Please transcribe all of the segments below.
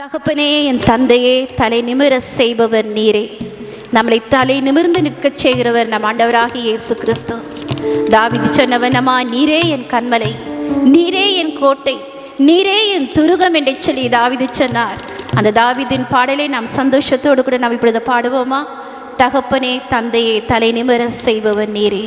தகப்பனே என் தந்தையே தலை நிமிர செய்பவர் நீரே. நம்மளை தலை நிமிர்ந்து நிற்கச் செய்கிறவர் நம் ஆண்டவராகி இயேசு கிறிஸ்து. தாவிதி சொன்னவனமா நீரே என் கண்மலை நீரே என் கோட்டை நீரே என் துருகம் என்று சொல்லி தாவிதி சொன்னார். அந்த தாவிதின் பாடலை நாம் சந்தோஷத்தோடு கூட நாம் இப்பொழுது பாடுவோமா? தகப்பனே தந்தையே தலை நிமிர செய்பவர் நீரே.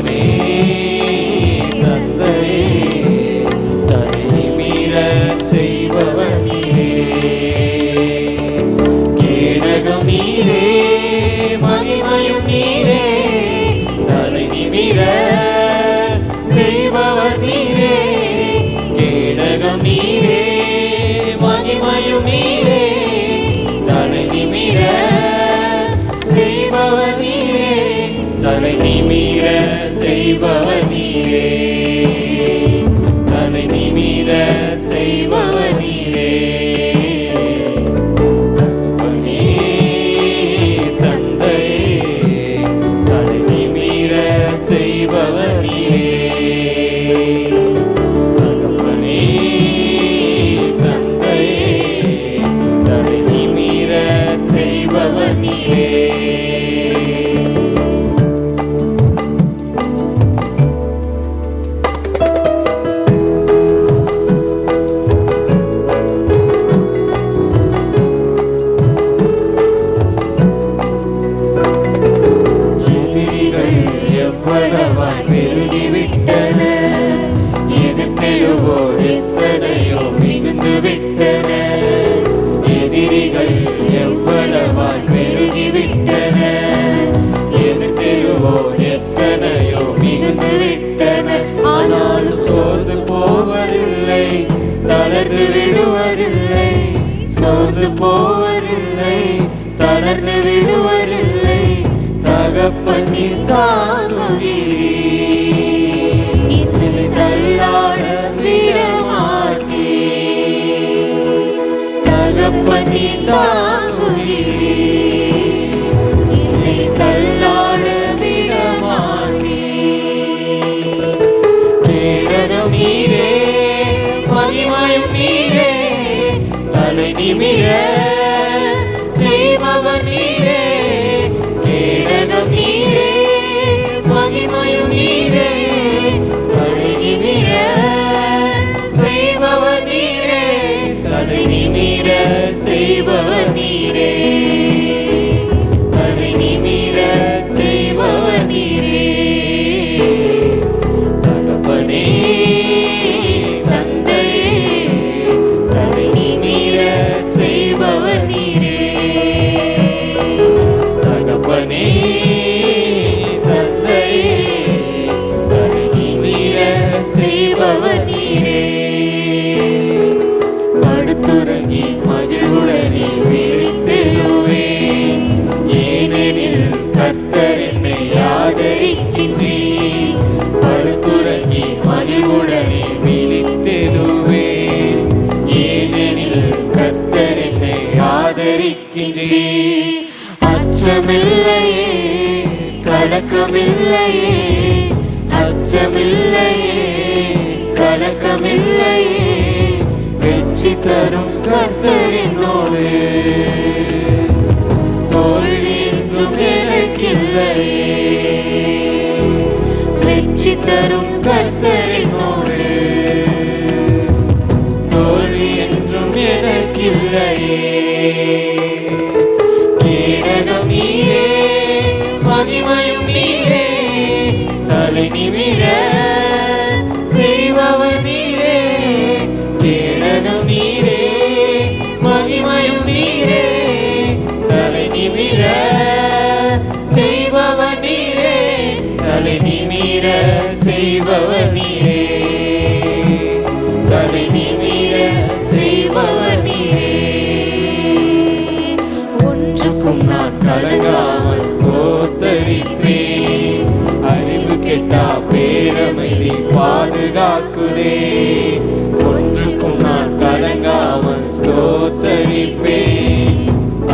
செய்பவர் தகப்பண்ணி தாங்குகிறீ என்னை தள்ளாட விட மாட்டே தகப்பண்ணி தாங்குகிறீ செய்பவர் நீரே. எனக்கில்லையே வெற்றி தரும் கர்த்தர் என்னோடு தோல்வி என்றும் எனக்கில்லையே. கேடகம் நீரே மகிமையும் நீரே. தலை நிமிர செய்பவர் நீரே தலை நிமிர செய்பவர் நீரே ஒன்றுக்கும் நான் கலங்காமல் சோத்தரிப்பேன். அறிவு கெட்டா பேரமை நீ பாதுகாக்குதே. ஒன்றுக்கும் நான் கலங்காமல் சோத்தரிப்பேன்.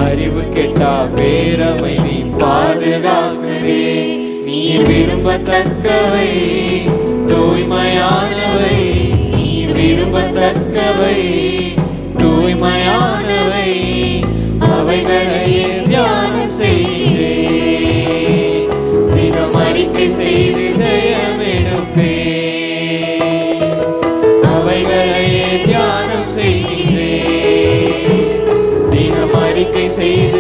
அறிவு கெட்டா நீ விரும்பத்தக்கவை. தூய்மையானவை நீர் விரும்பத்தக்கவை. தூய்மையானவை அவைகளையே தியானம் செய்கிறேன் தினம் அறிக்கை செய்து ஜெயமெடுப்பேன் அவைகளையே தியானம் செய்கிறேன் தினம் அறிக்கை செய்து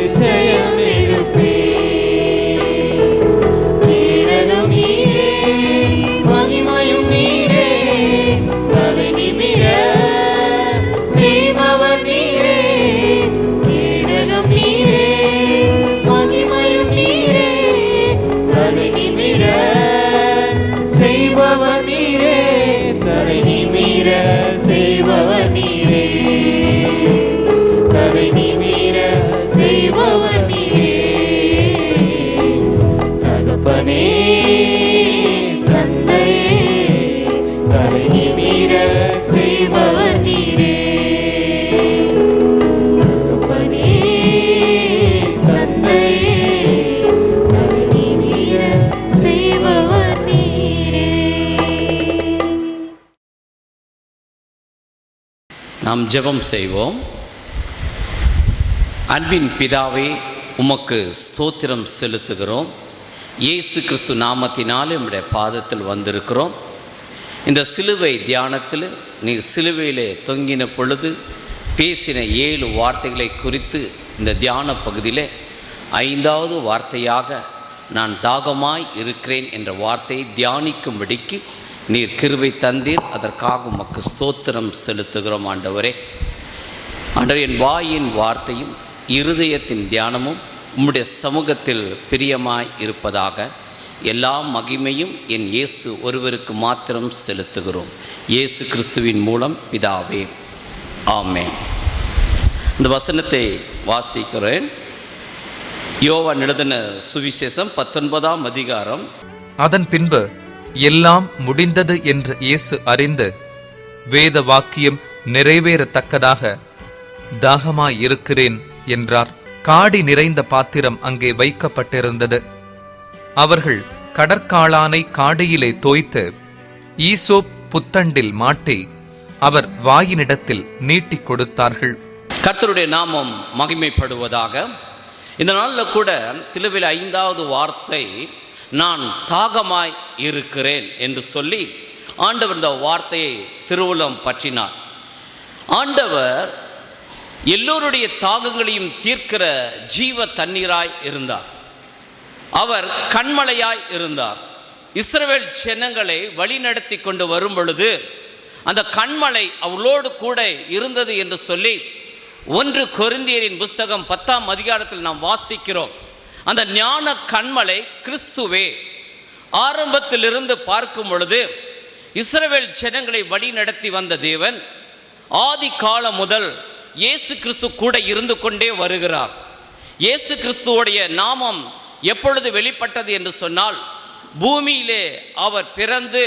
ஜெபம் செய்வோம். அன்பின் பிதாவே உமக்கு ஸ்தோத்திரம் செலுத்துகிறோம். இயேசு கிறிஸ்து நாமத்தினால் நம்முடைய பாதத்தில் வந்திருக்கிறோம். இந்த சிலுவை தியானத்தில் நீ சிலுவையிலே தொங்கின பொழுது பேசின ஏழு வார்த்தைகளை குறித்து இந்த தியான பகுதியிலே ஐந்தாவது வார்த்தையாக நான் தாகமாய் இருக்கிறேன் என்ற வார்த்தையை தியானிக்கும்படிக்கு நீர் கிருபை தந்தீர். அதற்காக உமக்கு ஸ்தோத்திரம் செலுத்துகிறோம் ஆண்டவரே. ஆண்டவர் என் வாயின் வார்த்தையும் இருதயத்தின் தியானமும் உம்முடைய சமூகத்தில் பிரியமாய் இருப்பதாக எல்லா மகிமையும் என் இயேசு ஒருவருக்கு மாத்திரம் செலுத்துகிறோம். இயேசு கிறிஸ்துவின் மூலம் பிதாவே. ஆமே இந்த வசனத்தை வாசிக்கிறேன். யோவான் எழுதின சுவிசேஷம் பத்தொன்பதாம் அதிகாரம். அதன் பின்பு எல்லாம் முடிந்தது என்று இயேசு அறிந்து வேத வாக்கியம் நிறைவேறத்தக்கதாக தாகமாயிருக்கிறேன் என்றார். காடி நிறைந்த பாத்திரம் அங்கே வைக்கப்பட்டிருந்தது. அவர்கள் கடற்காளானை காடியிலே தோய்த்து ஈசோப் புத்தண்டில் மாட்டி அவர் வாயினிடத்தில் நீட்டிக் கொடுத்தார்கள். கர்த்தருடைய நாமம் மகிமைப்படுவதாக. இந்த நாளில் கூட திருவில் ஐந்தாவது வார்த்தை நான் தாகமாய் இருக்கிறேன் என்று சொல்லி ஆண்டவர் இந்த வார்த்தையை திருவுளம் பற்றினார். ஆண்டவர் எல்லோருடைய தாகங்களையும் தீர்க்கிற ஜீவ தண்ணீராய் இருந்தார். அவர் கண்மலையாய் இருந்தார். இஸ்ரவேல் ஜனங்களை வழிநடத்தி கொண்டு வரும் பொழுது அந்த கண்மலை அவளோடு கூட இருந்தது என்று சொல்லி ஒன்று கொருந்தியரின் புஸ்தகம் பத்தாம் அதிகாரத்தில் நாம் வாசிக்கிறோம். அந்த ஞான கண்மலை கிறிஸ்துவே. ஆரம்பத்திலிருந்து பார்க்கும் பொழுது இஸ்ரவேல் ஜனங்களை வழி நடத்தி வந்த தேவன் ஆதி காலம் முதல் இயேசு கிறிஸ்து கூட இருந்து கொண்டே வருகிறார். இயேசு கிறிஸ்துவோடைய நாமம் எப்பொழுது வெளிப்பட்டது என்று சொன்னால் பூமியிலே அவர் பிறந்து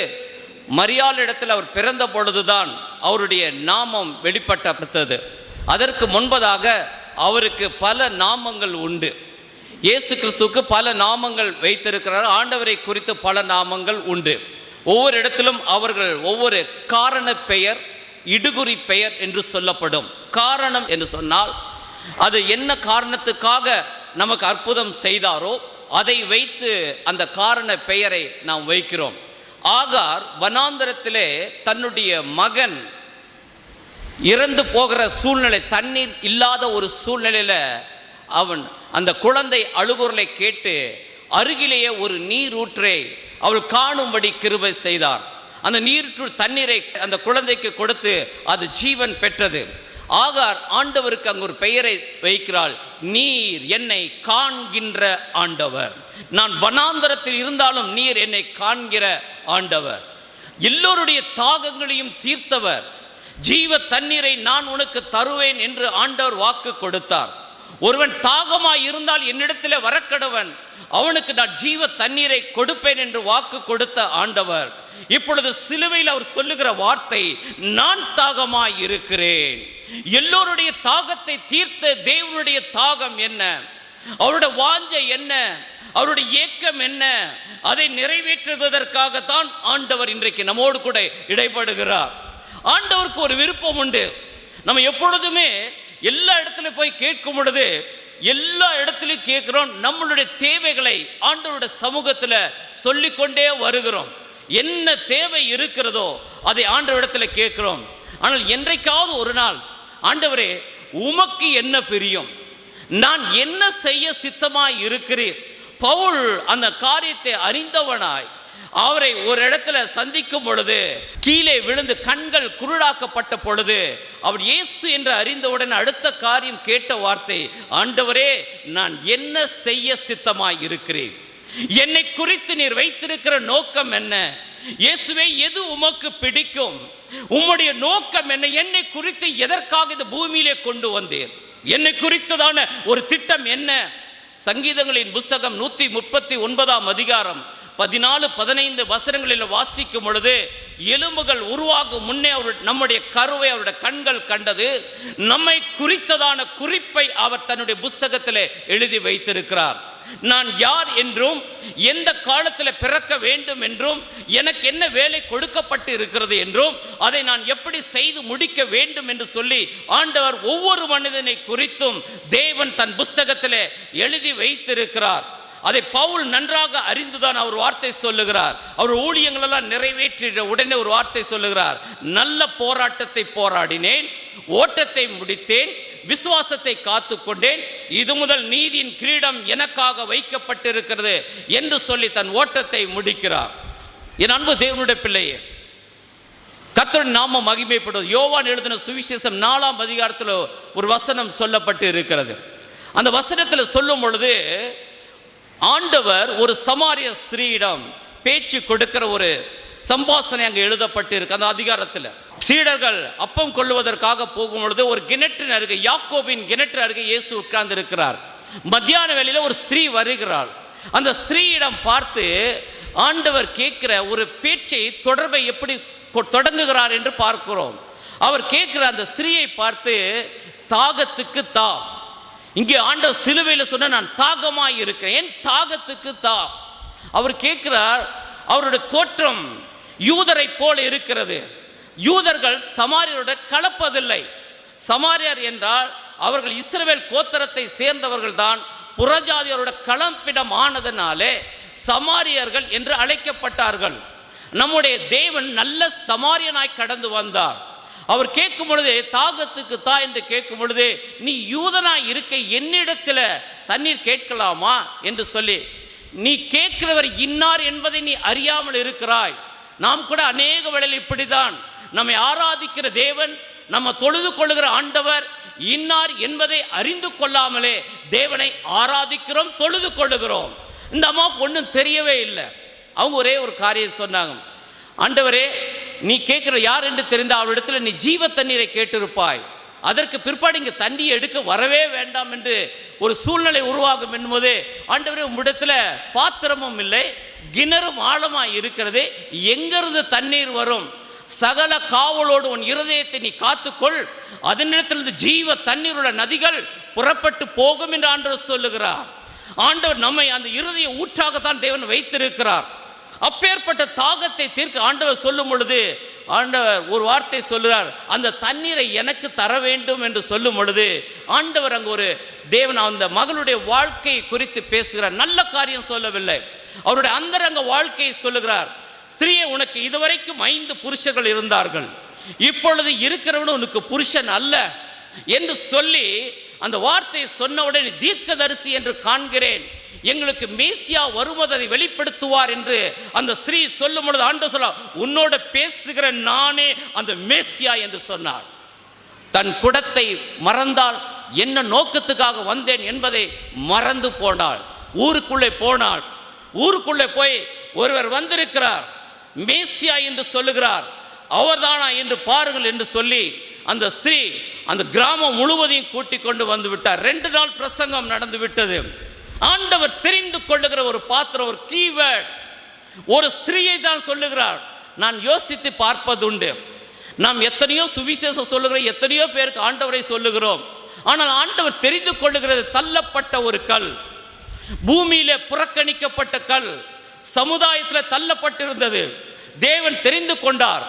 மரியாளிடத்தில் அவர் பிறந்த பொழுதுதான் அவருடைய நாமம் வெளிப்பட்டது. அதற்கு முன்பதாக அவருக்கு பல நாமங்கள் உண்டு. இயேசு கிறிஸ்துவுக்கு பல நாமங்கள் வைத்திருக்கிறார். ஆண்டவரை குறித்து பல நாமங்கள் உண்டு. ஒவ்வொரு இடத்திலும் அவர்கள் ஒவ்வொரு காரண பெயர் இடுகுறி பெயர் என்று சொல்லப்படும். காரணம் என்று சொன்னால் அது என்ன காரணத்துக்காக நமக்கு அற்புதம் செய்தாரோ அதை வைத்து அந்த காரண பெயரை நாம் வைக்கிறோம். ஆகார் வனாந்தரத்திலே தன்னுடைய மகன் இறந்து போகிற சூழ்நிலை தண்ணீர் இல்லாத ஒரு சூழ்நிலையில் அவன் அந்த குழந்தை அழுகுரலை கேட்டு அருகிலேயே ஒரு நீரூற்றை அவள் காணும்படி கிருபை செய்தார். அந்த நீரூற்று தண்ணீரை அந்த குழந்தைக்கு கொடுத்து அது ஜீவன் பெற்றது. ஆகார் ஆண்டவருக்கு அங்கு ஒரு பெயரை வைக்கிறாள் நீர் என்னை காண்கின்ற ஆண்டவர். நான் வனாந்தரத்தில் இருந்தாலும் நீர் என்னை காண்கிற ஆண்டவர். எல்லோருடைய தாகங்களையும் தீர்த்தவர். ஜீவ தண்ணீரை நான் உனக்கு தருவேன் என்று ஆண்டவர் வாக்கு கொடுத்தார். ஒருவன் தாகமாய் இருந்தால் என்னிடத்தில் வரக்கடவன். அவனுக்கு நான் ஜீவ தண்ணீரை கொடுப்பேன் என்று வாக்கு கொடுத்த ஆண்டவர். இப்பொழுது சிலுவையில் அவர் சொல்லுகிற வார்த்தை நான் தாகமாய் இருக்கிறேன். எல்லோருடைய தாகத்தை தீர்த்த தேவனுடைய தாகம் என்ன? அவருடைய வாஞ்சை என்ன? அவருடைய ஏக்கம் என்ன? அதை நிறைவேற்றுவதற்காகத்தான் ஆண்டவர் இன்றைக்கு நம்மோடு கூட இடைப்படுகிறார். ஆண்டவருக்கு ஒரு விருப்பம் உண்டு. நம்ம எப்பொழுதுமே எல்லா இடத்துல போய் கேட்கும் பொழுது எல்லா இடத்துலையும் கேட்குறோம் நம்மளுடைய தேவைகளை ஆண்டவருடைய சமூகத்தில் சொல்லிக்கொண்டே வருகிறோம். என்ன தேவை இருக்கிறதோ அதை ஆண்டவரிடத்தில் கேட்குறோம். ஆனால் என்றைக்காவது ஒரு நாள் ஆண்டவரே உமக்கு என்ன பிரியம்? நான் என்ன செய்ய சித்தமாய் இருக்கிறேன்? பவுல் அந்த காரியத்தை அறிந்தவனாய் அவரை ஒரு இடத்துல சந்திக்கும் பொழுது கீழே விழுந்து கண்கள் குருடாக்கப்பட்ட பொழுது அவர் இயேசு என்று அறிந்தவுடன் அடுத்த காரியம் கேட்ட வார்த்தை ஆண்டவரே நான் என்ன செய்ய சித்தமாய் இருக்கிறேன் என்னை குறித்து நீர் வைத்திருக்கிற நோக்கம் என்ன? இயேசுவே எது உமக்கு பிடிக்கும்? உம்முடைய நோக்கம் என்ன? என்னை குறித்து எதற்காக இந்த பூமியிலே கொண்டு வந்தேன் என்னை குறித்ததான ஒரு திட்டம் என்ன? சங்கீதங்களின் புஸ்தகம் நூத்தி முப்பத்தி ஒன்பதாம் அதிகாரம் பதினாலு பதினைந்து வசனங்களில் வாசிக்கும் பொழுது எலும்புகள் உருவாகும் முன்னே அவர் நம்முடைய கருவை அவருடைய கண்கள் கண்டது. நம்மை குறித்ததான குறிப்பை அவர் தன்னுடைய புஸ்தகத்தில் எழுதி வைத்திருக்கிறார். நான் யார் என்றும் எந்த காலத்தில் பிறக்க வேண்டும் என்றும் எனக்கு என்ன வேலை கொடுக்கப்பட்டு இருக்கிறது என்றும் அதை நான் எப்படி செய்து முடிக்க வேண்டும் என்று சொல்லி ஆண்டவர் ஒவ்வொரு மனிதனை குறித்தும் தேவன் தன் புஸ்தகத்தில் எழுதி வைத்திருக்கிறார். அதை பவுல் நன்றாக அறிந்துதான் அவர் வார்த்தை சொல்லுகிறார். அவர் ஊழியங்களெல்லாம் நிறைவேற்றிட உடனே ஒரு வார்த்தை சொல்லுகிறார். நல்ல போராட்டத்தை போராடினேன் ஓட்டத்தை முடித்தேன் விசுவாசத்தை காத்துக்கொண்டேன் இது முதல் நீதியின் கிரீடம் எனக்காக வைக்கப்பட்டிருக்கிறது என்று சொல்லி தன் ஓட்டத்தை முடிக்கிறார். என் அன்பு தேவனுடைய பிள்ளையே கத்தன் நாம மகிமைப்படுவது. யோவான் எழுதின சுவிசேஷம் நாலாம் அதிகாரத்தில் ஒரு வசனம் சொல்லப்பட்டு இருக்கிறது அந்த வசனத்தில் சொல்லும் பொழுது ஆண்டவர் ஒரு சமாரிய ஸ்திரீயிடம் பேச்சு கொடுக்கிற ஒரு சம்பாசனை அங்கே எழுதப்பட்டு இருக்கு அந்த அதிகாரத்தில். சீடர்கள் அப்பம் கொள்ளுவதற்காக போகும் பொழுது ஒரு கிணற்றின் அருகே யாக்கோபின் கிணற்று அருகே இயேசு உட்கார்ந்து இருக்கிறார் மத்தியான வேளையில் ஒரு ஸ்திரீ வருகிறாள். அந்த ஸ்திரீயிடம் பார்த்து ஆண்டவர் கேட்கிற ஒரு பேச்சை தொடர்பை எப்படி கொ- தொடங்குகிறார் என்று பார்க்கிறோம். அவர் கேட்கிற அந்த ஸ்திரீயை பார்த்து தாகத்துக்கு தா. இங்கே ஆண்டவர் சிலுவையில் சொன்ன நான் தாகமாய் இருக்கிறேன். என் தாகத்துக்கு தா. அவர் கேட்கிறார் அவருடைய தோற்றம் யூதரை போல இருக்கிறது. யூதர்கள் சமாரியரோட கலப்பதில்லை. சமாரியர் என்றால் அவர்கள் இஸ்ரவேல் கோத்தரத்தை சேர்ந்தவர்கள் தான். புறஜாதியரோட கலப்பிடம் ஆனதனாலே சமாரியர்கள் என்று அழைக்கப்பட்டார்கள். நம்முடைய தேவன் நல்ல சமாரியனாய் கடந்து வந்தார். அவர் கேட்கும் பொழுது தாகத்துக்கு தா என்று கேட்கும் பொழுது நீ யூதனா இருக்க என்னிடத்தில் தண்ணீர் கேட்கலாமா? என்று சொல்லி நீ கேட்கிறவர் இன்னார் என்பதை நீ அறியாமல் இருக்கிறாய். நாம் கூட அநேக வேளையில் இப்படிதான் நம்மை ஆராதிக்கிற தேவன் நம்ம தொழுது கொள்ளுகிற ஆண்டவர் இன்னார் என்பதை அறிந்து கொள்ளாமலே தேவனை ஆராதிக்கிறோம் தொழுது கொள்ளுகிறோம். இந்த அம்மாவுக்கு ஒன்றும் தெரியவே இல்லை. அவங்க ஒரே ஒரு காரியம் சொன்னாங்க. ஆண்டவரே நீ கேட்கிற யார் என்று தெரிந்த அவளிடத்தில் நீ ஜீவ தண்ணீரை கேட்டிருப்பாய். அதற்கு பிற்பாடு இங்கே தண்ணியை எடுக்க வரவே வேண்டாம் என்று ஒரு சூழ்நிலை உருவாகும் என்பது ஆண்டவரே உம்மிடத்தில் பாத்திரமும் இல்லை கிணறும் ஆழமாய் இருக்கிறது எங்கிருந்து தண்ணீர் வரும்? சகல காவலோடு உன் இருதயத்தை நீ காத்துக்கொள். அதனிடத்திலிருந்து ஜீவ தண்ணீருள்ள நதிகள் புறப்பட்டு போகும் என்று ஆண்டவர் சொல்லுகிறார். ஆண்டவர் நம்மை அந்த இருதய ஊற்றாகத்தான் தேவன் வைத்திருக்கிறார். அப்பேற்பட்ட தாகத்தை தீர்க்க ஆண்டவர் சொல்லும் பொழுது ஆண்டவர் ஒரு வார்த்தை சொல்லுறார் அந்த தண்ணீரை எனக்கு தர வேண்டும் என்று சொல்லும் பொழுது ஆண்டவர் அங்கு ஒரு தேவன் அந்த மகளுடைய வாழ்க்கையை குறித்து பேசுகிறார். நல்ல காரியம் சொல்லவில்லை. அவருடைய அந்தரங்க வாழ்க்கையை சொல்லுகிறார். ஸ்திரீயை உனக்கு இதுவரைக்கும் ஐந்து புருஷர்கள் இருந்தார்கள். இப்பொழுது இருக்கிறவன் உனக்கு புருஷன் அல்ல என்று சொல்லி அந்த வார்த்தையை சொன்னவுடன் தீர்க்கதரிசி என்று காண்கிறேன். எங்களுக்கு மேசியா வருவதை வெளிப்படுத்துவார் என்று அந்த ஸ்திரீ சொல்லும் பொழுது ஆண்டு சொல்ல உன்னோட பேசுகிற நானே அந்த மேசியா என்று சொன்னார். தன் குடத்தை மறந்தால் என்ன நோக்கத்துக்காக வந்தேன் என்பதை மறந்து போனாள். ஊருக்குள்ளே போனாள். ஊருக்குள்ளே போய் ஒருவர் வந்திருக்கிறார். மேசியா என்று சொல்லுகிறார். அவர்தானா என்று பாருங்கள் என்று சொல்லி அந்த ஸ்திரீ அந்த கிராமம் முழுவதையும் கூட்டிக் கொண்டு வந்து விட்டார். ரெண்டு நாள் பிரசங்கம் நடந்து விட்டது. ஆண்டவர் தெரிந்து கொள்ளுகிற ஒரு பாத்திரம் ஒரு கீவேர்ட் ஒரு ஸ்திரீயை தான் சொல்லுகிறார். நான் யோசித்து பார்ப்பதுண்டு. நாம் எத்தனையோ சுவிசேஷம் சொல்லுகிறோம் எத்தனையோ பேருக்கு ஆண்டவரை சொல்லுகிறோம். ஆனால் ஆண்டவர் தெரிந்து கொள்ளுகிறது தள்ளப்பட்ட ஒரு கல். பூமியிலே புறக்கணிக்கப்பட்ட கல். சமுதாயத்தில் தள்ளப்பட்டிருந்தது. தேவன் தெரிந்து கொண்டார்.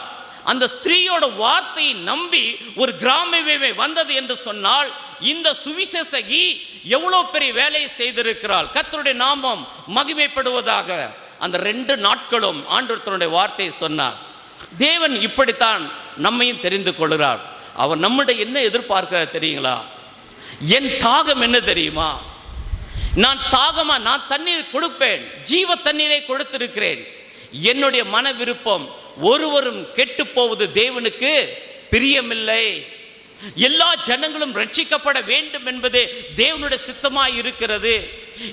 அந்த ஸ்திரீயோட வார்த்தையை நம்பி ஒரு கிராமமே வந்தது என்று சொன்னால் இந்த சுவிசேஷகி எவ்வளவு பெரிய வேலையை செய்திருக்கிறாள்? கர்த்தருடைய நாமம் மகிமைப்படுவதாக அந்த ரெண்டு நாட்களும் ஆண்டவர் வார்த்தையை சொன்னார். தேவன் இப்படித்தான் நம்மையும் தெரிந்து கொள்கிறார். அவர் நம்முடைய என்ன எதிர்பார்க்கிறார் தெரியுங்களா? என் தாகம் என்ன தெரியுமா? நான் தாகமா நான் தண்ணீர் கொடுப்பேன். ஜீவ தண்ணீரை கொடுத்திருக்கிறேன். என்னுடைய மன விருப்பம் ஒருவரும் கெட்டு போவது தேவனுக்கு பிரியமில்லை. எல்லா ஜனங்களும் ரட்சிக்கப்பட வேண்டும் என்பது தேவனுடைய சித்தமாய் இருக்கிறது.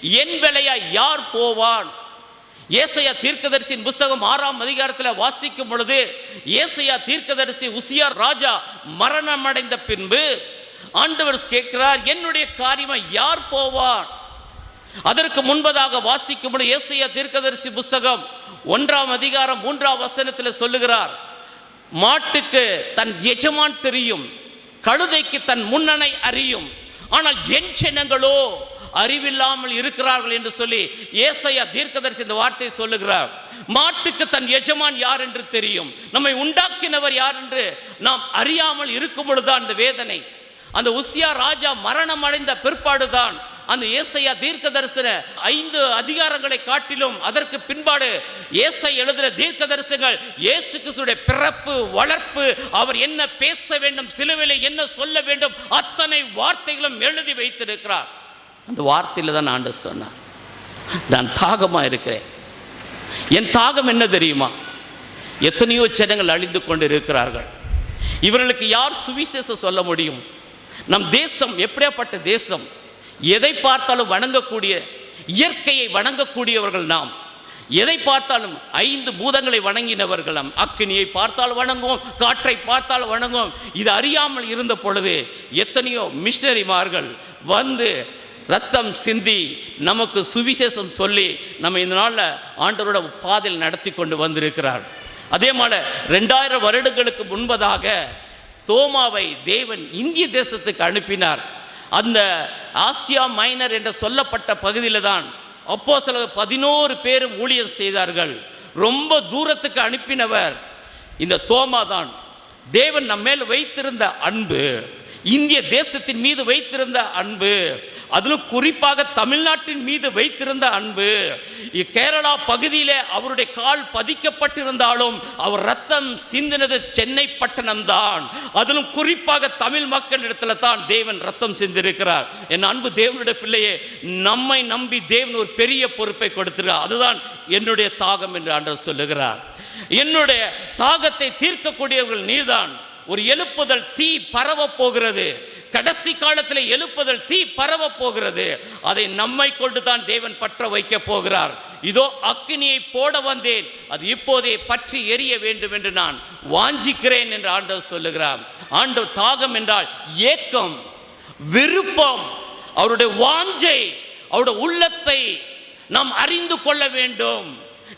என் வேலையா யார் போவான்? ஏசையா தீர்க்கதரிசியின் புஸ்தகம் ஆறாம் அதிகாரத்தில் வாசிக்கும் பொழுது ஏசையா தீர்க்கதரிசி உசியார் ராஜா மரணம் அடைந்த பின்பு ஆண்டவர் கேட்கிறார் என்னுடைய காரியமா யார் போவான்? அதற்கு முன்பதாக வாசிக்கும் பொழுது ஏசையா தீர்க்கதரிசி புஸ்தகம் ஒன்றாம் அதிகாரம் மூன்றாம் வசனத்தில் சொல்லுகிறார் மாட்டுக்கு தன் எஜமான் தெரியும் கழுதைக்கு தன் முன்னனை அறியும். ஆனால் என் சின்னங்களோ அறிவில்லாமல் இருக்கிறார்கள் என்று சொல்லி ஏசையா தீர்க்கதரிசி இந்த வார்த்தையை சொல்லுகிறார். மாட்டுக்கு தன் எஜமான் யார் என்று தெரியும். நம்மை உண்டாக்கினவர் யார் என்று நாம் அறியாமல் இருக்கும் பொழுதுதான் அந்த வேதனை. அந்த உசியா ராஜா மரணம் அடைந்த பிற்பாடுதான் அந்த ஏசையா தீர்க்க தரிசன ஐந்து அதிகாரங்களை காட்டிலும் அதற்கு பின்பாடு ஏசை எழுதுகிற தீர்க்க தரிசனங்கள் இயேசு கிறிஸ்துடைய பிறப்பு வளர்ப்பு அவர் என்ன பேச வேண்டும் சிலுவையில் என்ன சொல்ல வேண்டும் அத்தனை வார்த்தைகளும் எழுதி வைத்திருக்கிறார். அந்த வார்த்தையில் தான் ஆண்டு சொன்னார். நான் தாகமா இருக்கிறேன். என் தாகம் என்ன தெரியுமா? எத்தனையோ ஜனங்கள் அழிந்து கொண்டு இருக்கிறார்கள் இவர்களுக்கு யார் சுவிசேஷம் சொல்ல முடியும்? நம் தேசம் எப்படியாப்பட்ட தேசம்? எதை பார்த்தாலும் வணங்கக்கூடிய இயற்கையை வணங்கக்கூடியவர்கள் நாம். எதை பார்த்தாலும் ஐந்து பூதங்களை வணங்கினவர்கள் அக்கினியை பார்த்தால் வணங்குவோம் காற்றை பார்த்தால் வணங்குவோம். இது அறியாமல் இருந்த பொழுது எத்தனையோ மிஷினரிமார்கள் வந்து ரத்தம் சிந்தி நமக்கு சுவிசேஷம் சொல்லி நம்ம இந்த நாளில் ஆண்டவரோட பாதையில் நடத்தி கொண்டு வந்திருக்கிறார். அதே மாதிரி ரெண்டாயிரம் வருடங்களுக்கு முன்பதாக தோமாவை தேவன் இந்திய தேசத்துக்கு அனுப்பினார். அந்த ஆசியா மைனர் என்று சொல்லப்பட்ட பகுதியில் தான் அப்போ சில பதினோரு பேரும் ஊழியம் செய்தார்கள். ரொம்ப தூரத்துக்கு அனுப்பினவர் இந்த தோமா தான். தேவன் நம்ம மேல் வைத்திருந்த அன்பு இந்திய தேசத்தின் மீது வைத்திருந்த அன்பு அதிலும் குறிப்பாக தமிழ்நாட்டின் மீது வைத்திருந்த அன்பு கேரளா பகுதியிலே அவருடைய கால் பதிக்கப்பட்டிருந்தாலும் அவர் ரத்தம் சிந்தினது சென்னை பட்டணம் தான். அதிலும் குறிப்பாக தமிழ் மக்களிடத்துல தான் தேவன் ரத்தம் சிந்திருக்கிறார். என் அன்பு தேவனுடைய பிள்ளையே நம்மை நம்பி தேவன் ஒரு பெரிய பொறுப்பை கொடுத்திருக்கிறார். அதுதான் என்னுடைய தாகம் என்று ஆண்டவர் சொல்லுகிறார். என்னுடைய தாகத்தை தீர்க்கக்கூடியவர்கள் நீதான் ஒரு எழுப்புதல் தீ பரவ போகிறது. கடைசி காலத்தில் எழுப்புதல் தீ பரவ போகிறது. அதை நம்மை கொண்டு தான் தேவன் பற்ற வைக்க போகிறார். இதோ அக்னியை போட வந்தேன். அது இப்போதே பற்றி எரிய வேண்டும் என்று நான் வாஞ்சிக்கிறேன் என்று ஆண்டவர் சொல்லுகிறார். ஆண்டவர் தாகம் என்றால் ஏக்கம் விருப்பம் அவருடைய வாஞ்சை அவருடைய உள்ளத்தை நாம் அறிந்து கொள்ள வேண்டும்.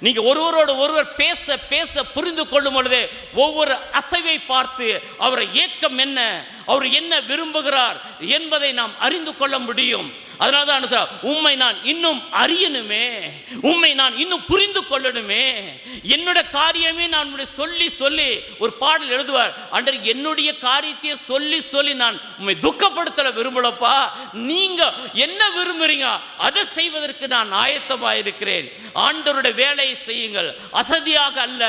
நீங்க ஒருவரோடு ஒருவர் பேச பேச புரிந்து கொள்ளும் பொழுது ஒவ்வொரு அசைவை பார்த்து அவரை ஏக்கம் என்ன அவர் என்ன விரும்புகிறார் என்பதை நாம் அறிந்து கொள்ள முடியும். அதனால தான் உண்மை நான் இன்னும் அறியணுமே உண்மை நான் இன்னும் புரிந்து கொள்ளணுமே. என்னோட காரியமே நான் சொல்லி சொல்லி ஒரு பாடல் எழுதுவார். அன்றர் என்னுடைய காரியத்தையே சொல்லி சொல்லி நான் உண்மை துக்கப்படுத்தல விரும்பலப்பா. நீங்க என்ன விரும்புறீங்க அதை செய்வதற்கு நான் ஆயத்தமாக இருக்கிறேன் ஆண்டவருடைய வேலையை செய்யுங்கள். அசதியாக அல்ல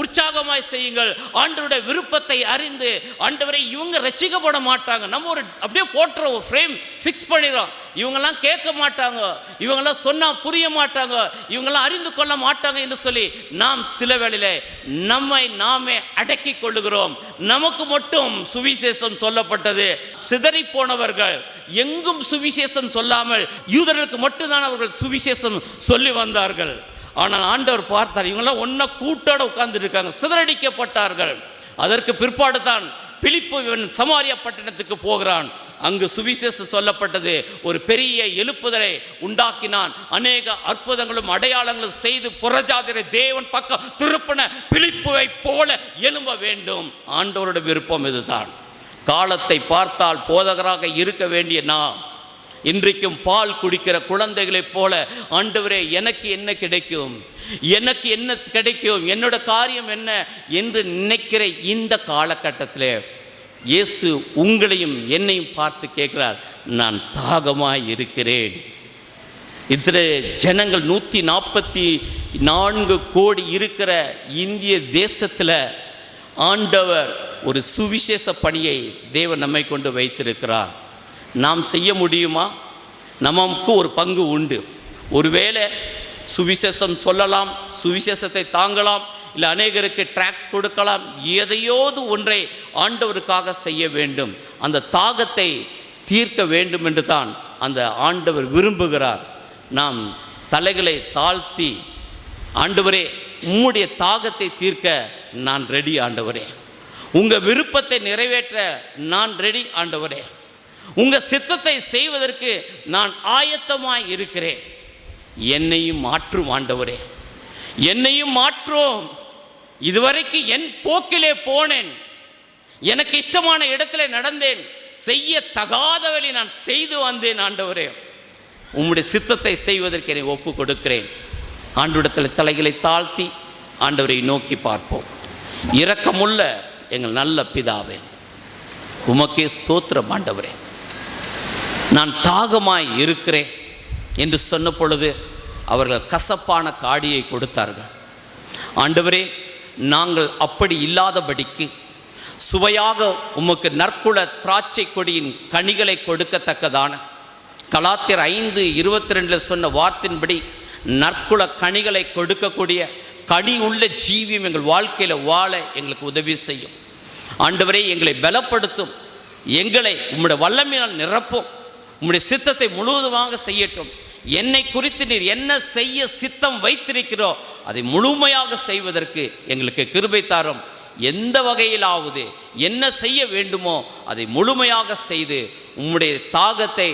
உற்சாகமாய் செய்யுங்கள். ஆண்டவருடைய விருப்பத்தை அறிந்து ஆண்டவரை இவங்க ரசிக்கப்பட மாட்டாங்க. நம்ம ஒரு அப்படியே போட்டுற ஒரு ஃப்ரேம் ஃபிக்ஸ் பண்ணிடுறோம். இவங்க இவங்கெல்லாம் கேட்க மாட்டாங்க. இவங்கெல்லாம் சொன்னால் புரிய மாட்டாங்க. இவங்கெல்லாம் அறிந்து கொள்ள மாட்டாங்க என்று சொல்லி நாம் சில வேளையில் நம்மை நாமே அடக்கி கொள்ளுகிறோம். நமக்கு மட்டும் சுவிசேஷம் சொல்லப்பட்டது. சிதறி போனவர்கள் எங்கும் சுவிசேஷம் சொல்லாமல் யூதர்களுக்கு மட்டும்தான் அவர்கள் சுவிசேஷம் சொல்லி வந்தார்கள். ஆனால் ஆண்டவர் பார்த்தார் இவங்கெல்லாம் ஒன்றா கூட்டோட உட்கார்ந்து இருக்காங்க. சிதறடிக்கப்பட்டார்கள். அதற்கு பிற்பாடு தான் பிலிப்பு இவன் சமாரியா பட்டணத்துக்கு போகிறான். அங்கு சுவிசேஷம் சொல்லப்பட்டது. ஒரு பெரிய எழுப்புதலை உண்டாக்கினான். அநேக அற்புதங்களும் அடையாளங்களும் செய்து புறஜாதிரை தேவன் பக்கம் திருப்பின பிழிப்புவை போல எழும்ப வேண்டும். ஆண்டவரோட விருப்பம் இதுதான். காலத்தை பார்த்தால் போதகராக இருக்க வேண்டிய நான் இன்றைக்கும் பால் குடிக்கிற குழந்தைகளைப் போல ஆண்டவரே எனக்கு என்ன கிடைக்கும்? எனக்கு என்ன கிடைக்கும்? என்னோட காரியம் என்ன? என்று நினைக்கிற இந்த காலகட்டத்தில் இயேசு உங்களையும் என்னையும் பார்த்து கேட்கிறார் நான் தாகமாக இருக்கிறேன். இத்தனை ஜனங்கள் நூற்றி நாற்பத்தி நான்கு கோடி இருக்கிற இந்திய தேசத்தில் ஆண்டவர் ஒரு சுவிசேஷ பணியை தேவன் நம்மை கொண்டு வைத்திருக்கிறார். நாம் செய்ய முடியுமா? நமக்கு ஒரு பங்கு உண்டு. ஒருவேளை சுவிசேஷம் சொல்லலாம் சுவிசேஷத்தை தாங்கலாம் இல்லை அநேகருக்கு ட்ராக்ஸ் கொடுக்கலாம். எதையோது ஒன்றை ஆண்டவருக்காக செய்ய வேண்டும். அந்த தாகத்தை தீர்க்க வேண்டும் என்று தான் அந்த ஆண்டவர் விரும்புகிறார். நாம் தலைகளை தாழ்த்தி ஆண்டவரே உம்முடைய தாகத்தை தீர்க்க நான் ரெடி ஆண்டவரே. உங்கள் விருப்பத்தை நிறைவேற்ற நான் ரெடி ஆண்டவரே. உங்கள் சித்தத்தை செய்வதற்கு நான் ஆயத்தமாய் இருக்கிறேன். என்னையும் மாற்றும் ஆண்டவரே. என்னையும் மாற்றும். இதுவரைக்கு என் போக்கிலே போனேன். எனக்கு இஷ்டமான இடத்துல நடந்தேன். செய்ய தகாதவழி நான் செய்து வந்தேன் ஆண்டவரே. உம்முடைய சித்தத்தை செய்வதற்கு என்னை ஒப்பு கொடுக்கிறேன் ஆண்டவிடத்தில் தலைகளை தாழ்த்தி ஆண்டவரை நோக்கி பார்ப்போம். இரக்கமுள்ள எங்கள் நல்ல பிதாவே உமக்கே ஸ்தோத்திரம் ஆண்டவரே. நான் தாகமாய் இருக்கிறேன் என்று சொன்ன பொழுது அவர்கள் கசப்பான காடியை கொடுத்தார்கள். ஆண்டவரே நாங்கள் அப்படி இல்லாதபடிக்கு சுவையாக உமக்கு நற்குல திராட்சை கொடியின் கனிகளை கொடுக்கத்தக்கதான கலாத்திர ஐந்து இருபத்தி ரெண்டில் சொன்ன வார்த்தையின்படி நற்குல கனிகளை கொடுக்கக்கூடிய கனி உள்ள ஜீவியம் எங்கள் வாழ்க்கையில் வாழ எங்களுக்கு உதவி செய்யும். ஆண்டவரே எங்களை பலப்படுத்தும். எங்களை உம்முடைய வல்லமையால் நிரப்பும். உம்முடைய சித்தத்தை முழுவதுமாக செய்யட்டும். என்னை குறித்து நீர் என்ன செய்ய சித்தம் வைத்திருக்கிறோ அதை முழுமையாக செய்வதற்கு எங்களுக்கு கிருபை தாரும். எந்த வகையிலாவது என்ன செய்ய வேண்டுமோ அதை முழுமையாக செய்து உம்முடைய தாகத்தை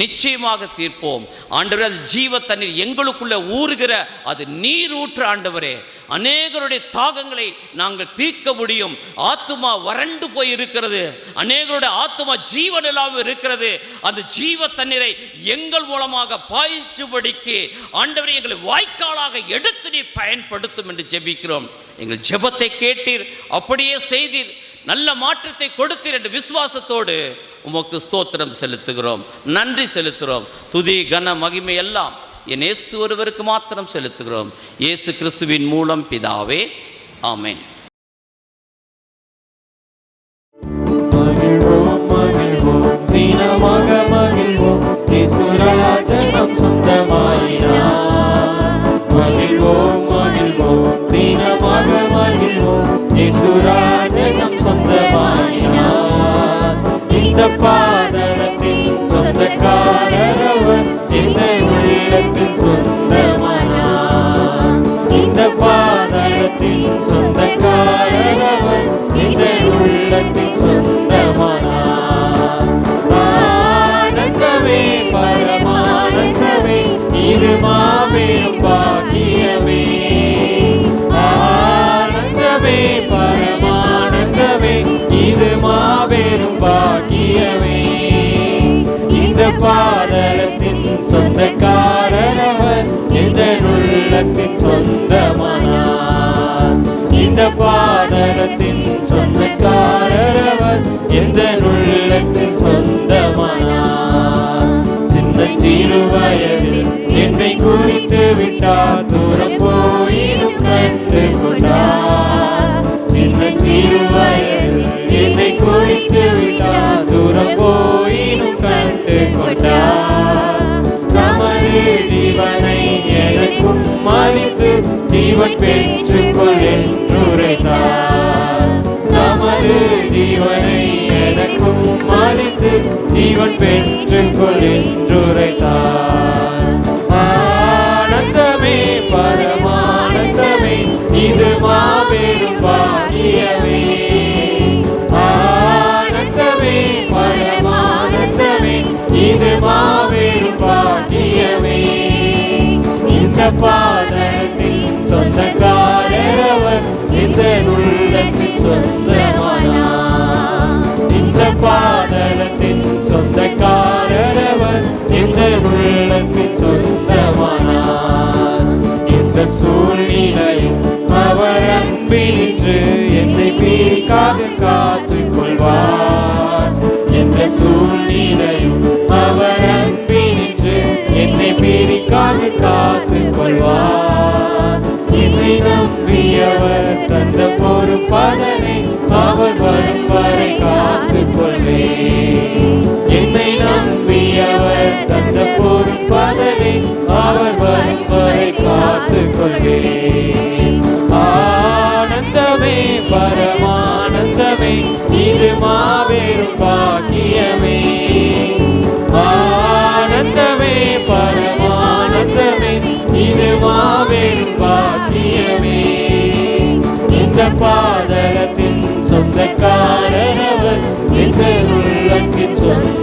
நிச்சயமாக தீர்ப்போம். ஆண்டவரே அது ஜீவ தண்ணீர் எங்களுக்குள்ள ஊறுகிற அது நீர் ஊற்று ஆண்டவரே. அநேகருடைய தாகங்களை நாங்கள் தீர்க்க முடியும். ஆத்துமா வறண்டு போய் இருக்கிறது அநேகருடைய ஆத்துமா ஜீவன் இல்லாமல் இருக்கிறது. அந்த ஜீவ தண்ணீரை எங்கள் மூலமாக பாய்ச்சுபடிக்கு ஆண்டவரை எங்களை வாய்க்காலாக எடுத்து நீர் பயன்படுத்தும் என்று ஜெபிக்கிறோம். எங்கள் ஜெபத்தை கேட்டீர். அப்படியே செய்தீர். நல்ல மாற்றத்தை கொடுத்தீர் என்று விசுவாசத்தோடு உமக்கு ஸ்தோத்திரம் செலுத்துகிறோம் நன்றி செலுத்துகிறோம் துதி கன மகிமை எல்லாம் என் இயேசு ஒருவருக்கு மாத்திரம் செலுத்துகிறோம். இயேசு கிறிஸ்துவின் மூலம் பிதாவே ஆமேன். மகிழ்வோம் மகிழ்வோம் தீனமாக மகிழ்வோம் இசுராஜன் நம் சொந்தமாயினார் பாதத்தில் சொந்தக்காரவர் இந்த உள்ளத்தின் சொந்தமானா இந்த பாதலத்தின் சொந்தக்காரவர் இந்த உள்ளத்தின் சொந்தமானா இந்த சூழ்நிலையும் அவர் அன்பின்று என்னை பீக்காது கொள்வார். என்ற சூழ் என்னை பிரிக்காது காத்துக் கொள்வார். இதை நம்பியவர் தந்த பொறுப்பதனை அவர் வரும் வரை காத்து கொள்வேன். என்னை நம்பியவர் தந்த பொறுப்பதனை அவர் வரும் வரை காத்து கொள்வேன். ஆனந்தமே பரமானந்தமே Simpson.